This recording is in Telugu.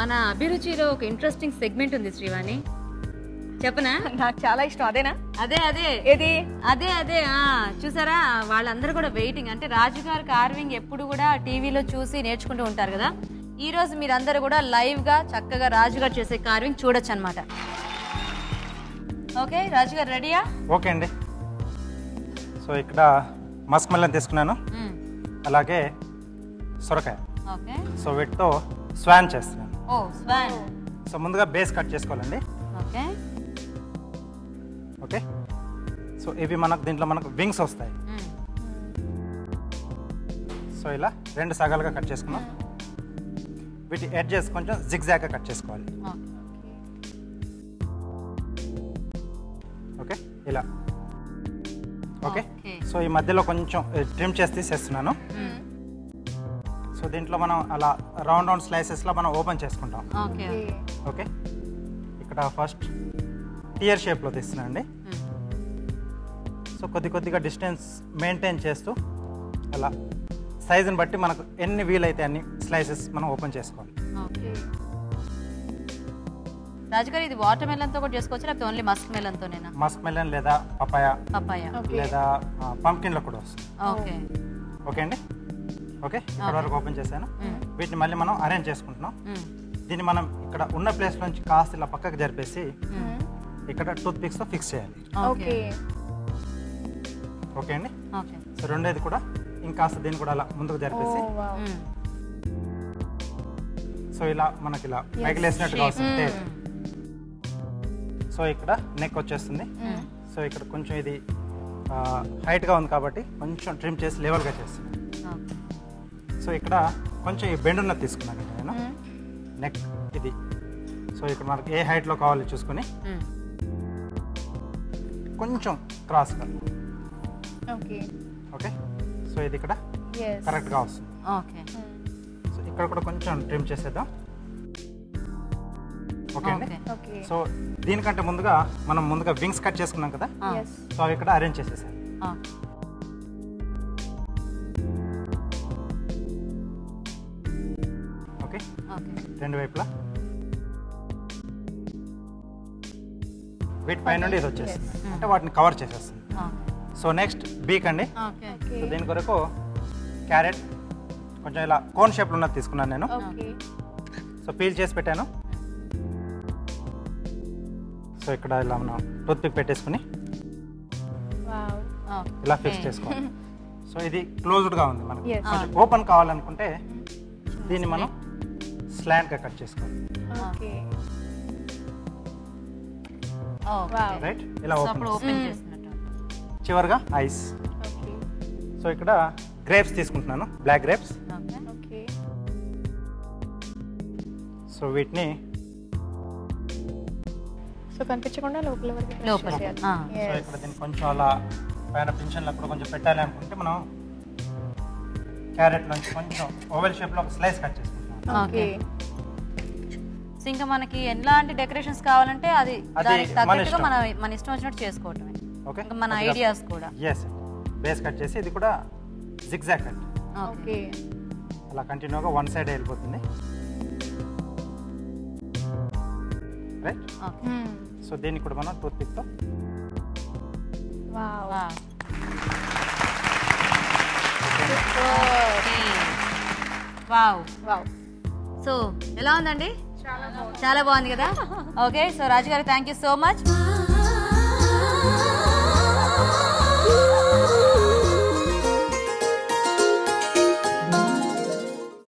మన అభిరుచిలో ఒక ఇంట్రెస్టింగ్ సెగ్మెంట్ ఉంది శ్రీవాణి. చెప్పనా? నాకు చాలా ఇష్టం. అదేనా? అదే అదే. ఏది? అదే అదే. ఆ చూసారా? వాళ్ళందరూ కూడా వెయిటింగ్ అంటే రాజుగారి కార్వింగ్ ఎప్పుడు కూడా టీవీలో చూసి నేర్చుకుంటూ ఉంటారు కదా? ఈ రోజు మీరందరూ కూడా లైవ్గా చక్కగా రాజుగారు చేసే కార్వింగ్ చూడొచ్చు అనమాట ఓకే రాజుగారు రెడీయా ఓకే అండి. సో ఇక్కడ మస్క్ మెల్లన్ తీసుకున్నాను. అలాగే సొరకాయ. ఓకే సో వీటితో స్వాన్ చేస్తున్నాను. Oh swan. సో ముందుగా బేస్ కట్ చేసుకోవాలండి. ఓకే. ఓకే. సో ఇవి మనకు దీంట్లో మనకు వింగ్స్ వస్తాయి. సో ఇలా రెండు సగాలుగా కట్ చేసుకున్నాం వీటి ఎడ్జెస్ కొంచెం జిగ్జాగ్గా కట్ చేసుకోవాలి. ఓకే. ఇలా. ఓకే. సో ఈ మధ్యలో కొంచెం ట్రిమ్ చేసి తీసేస్తున్నాను. సో దీంట్లో మనం అలా రౌండ్ రౌండ్ స్లైసెస్లో మనం ఓపెన్ చేసుకుంటాం. Okay okay. ఇక్కడ ఫస్ట్ టియర్ షేప్లో తీస్తున్నానండి. సో కొద్ది కొద్దిగా డిస్టెన్స్ మెయింటైన్ చేస్తూ అలా సైజుని బట్టి మనకు ఎన్ని వీలైతే అన్ని స్లైసెస్ మనం ఓపెన్ చేసుకోవాలి. ఓకే. రాజుగారు ఇది వాటర్ మెలన్తో కూడా చేసుకోవచ్చు? లేకపోతే ఓన్లీ మస్క్ మెలన్ తోనేనా మస్క్ మెలన్ లేదా పపాయ పపాయ. లేదా పంకిన్లో కూడా వస్తుంది. ఓకే. ఓకే అండి? ఓకే? ఇక్కడ వరకు ఓపెన్ చేశాను. వీటిని మళ్ళీ మనం అరేంజ్ చేసుకుంటున్నాం. దీన్ని మనం ఇక్కడ ఉన్న ప్లేస్ నుంచి కాస్త ఇలా పక్కకు జరిపేసి ఇక్కడ టూత్ పిక్స్తో ఫిక్స్ చేయాలి. ఓకే. ఓకే అండి? ఓకే. సో రెండోది కూడా ఇంకాస్త దీన్ని కూడా అలా ముందుకు జరిపేసి సో ఇలా మనకి ఇలా పైకి లేసినట్టుగా వస్తుంది సో ఇక్కడ నెక్ వచ్చేస్తుంది. సో ఇక్కడ కొంచెం ఇది హైట్గా ఉంది కాబట్టి కొంచెం ట్రిమ్ చేసి లెవెల్గా చేస్తుంది. సో ఇక్కడ కొంచెం ఈ బెండ్ ఉన్నది తీసుకున్నాను నేను. నెక్ ఇది. సో ఇక్కడ మనకి ఏ హైట్లో కావాలో చూసుకొని కొంచెం క్రాస్గా ఓకే. ఓకే? సో ఇది ఇక్కడ కరెక్ట్గా వస్తుంది. ఓకే. సో ఇక్కడ కూడా కొంచెం ట్రిమ్ చేసేద్దాం. ఓకే అండి? సో దీనికంటే ముందుగా మనం ముందుగా వింగ్స్ కట్ చేసుకున్నాం కదా? సో అవి ఇక్కడ అరేంజ్ చేసేసాను ఓకే? ఓకే. రెండు వైపులా. వీటి పై నుండి ఇది వచ్చేస్తుంది. అంటే వాటిని కవర్ చేసేస్తుంది. సో నెక్స్ట్ బీక్ అండి దీని కొరకు క్యారెట్ కొంచెం ఇలా కోన్ షేప్లో ఉన్నది తీసుకున్నాను నేను. ఓకే. సో పీల్ చేసి పెట్టాను. సో ఇక్కడ ఇలా మనం టూత్ పిక్ పెట్టేసుకుని ఇలా ఫిక్స్ చేసుకోవాలి. సో ఇది క్లోజ్డ్గా ఉంది మనకి. ఓపెన్ కావాలనుకుంటే దీన్ని మనం స్లాంట్గా కట్ చేసుకోవాలి. ఓకే. ఓకే. వావ్ రైట్ ఇలా ఓపెన్ చేసినట్టు చివరిగా ఐస్. ఓకే. సో ఇక్కడ గ్రేప్స్ తీసుకుంటున్నాను. Black grapes. Okay. Okay. So వీటిని సో కనిపించకుండా లోపల వరకు లోపల. సో. ఇక్కడ దీన్ని కొంచెం అలా పైన పింఛన్లో కూడా కొంచెం పెట్టాలి అనుకుంటే మనం క్యారెట్ నుంచి కొంచెం ఓవెల్ షేప్లో ఒక స్లైస్ కట్ చేసుకుంటున్నాం ఓకే. సో ఇంకా మనకి ఎలాంటి డెకరేషన్స్ కావాలంటే అది దానికి తగ్గట్టుగా. మన మన ఇష్టం వచ్చినట్టు చేసుకోవటమే. ఓకే. ఇంకా మన ఐడియాస్ కూడా. ఎస్ బేస్ కట్ చేసి ఇది కూడా జిగ్జాగ్ కట్ ఓకే. అలా కంటిన్యూగా వన్ సైడ్ వెళ్ళిపోతుంది. Right okay. సో దీన్ని కూడా మనం tooth పిక్తో wow wow wow wow so ఎలా ఉందండి? చాలా బాగుంది. కదా? ఓకే సో రాజు గారు థ్యాంక్ యూ సో మచ్